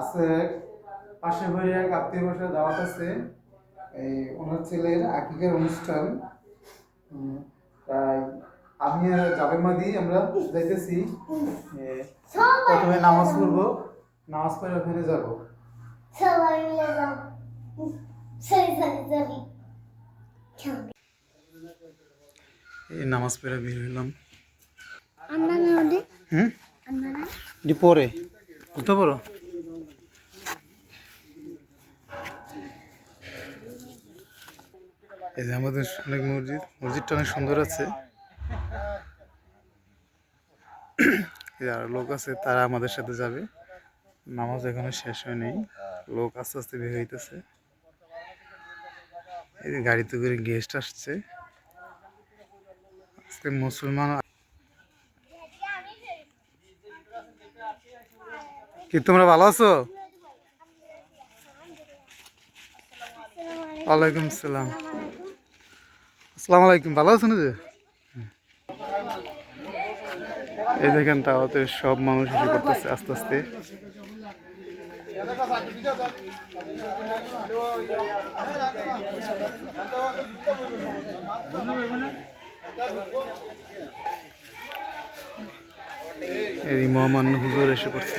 আছে পাশে বাড়ি এক আত্মীয় বসার দাওয়াত আছে। এই ওনার ছেলের আকিকের অনুষ্ঠান। তাই আমি আর যাবে মাদি আমরা যাইতেছি। প্রথমে নামাজ পড়ব। নামাজ পড়ে ওখানে যাব। এই নামাজ পড়ে বের হইলাম আমরা না ওদের হুম? আমরা না? পরে বুঝতে পারো এই যে আমাদের অনেক মসজিদ মসজিদটা অনেক সুন্দর আছে। আরও লোক আছে তারা আমাদের সাথে যাবে। নামাজ এখনও শেষ হয়নি। লোক আস্তে আস্তে বের হইতেছে। এই যে গাড়িতে করে গেস্ট আসছে। আজকে মুসলমান কি তোমরা ভালো আছো? ওয়ালাইকুম আসসালাম। আসসালামু আলাইকুম, ভালো আছো না যে? এই দেখেন তাওয়াতে সব মানুষ এসে করতেছে আস্তে আস্তে। এই মহামান্য হুজুর এসে পড়ছে।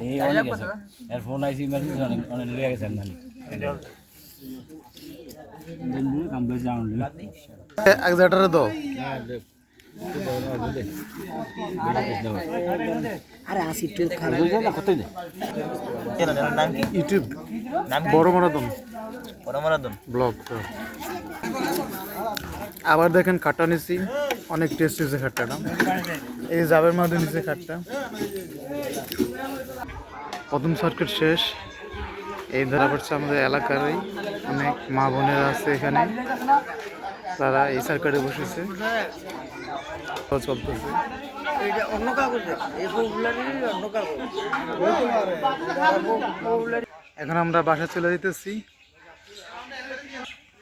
এই অনেক গেছে এর ফোন আইসি ইমার্জেন্সি অনেক অনেক লেগে গেছে মানে কাম করে যাওয়ান এক দাও নাম ইউটিউব নাম বড় মারাদন ব্লগ আবার দেখেন খাট্টা নিছি অনেক টেস্ট হয়েছে খাট্টাটা এই জাবের মাঝে নিচে খাট্টা প্রথম সার্কিট শেষ এই ধারা পড়ছে আমাদের এলাকারই। অনেক মা বোনেরা আছে এখানে। তারা এই সার্কিটে বসেছে। চলতেছে। এখন আমরা বাসা চলে যেতেছি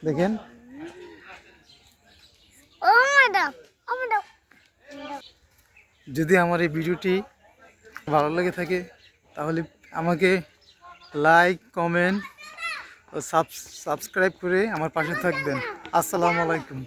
দেখেন। যদি আমার এই ভিডিওটি ভালো লেগে থাকে তাহলে আমাকে লাইক কমেন্ট ও সাবস্ক্রাইব করে আমার পাশে থাকবেন। আসসালামু আলাইকুম।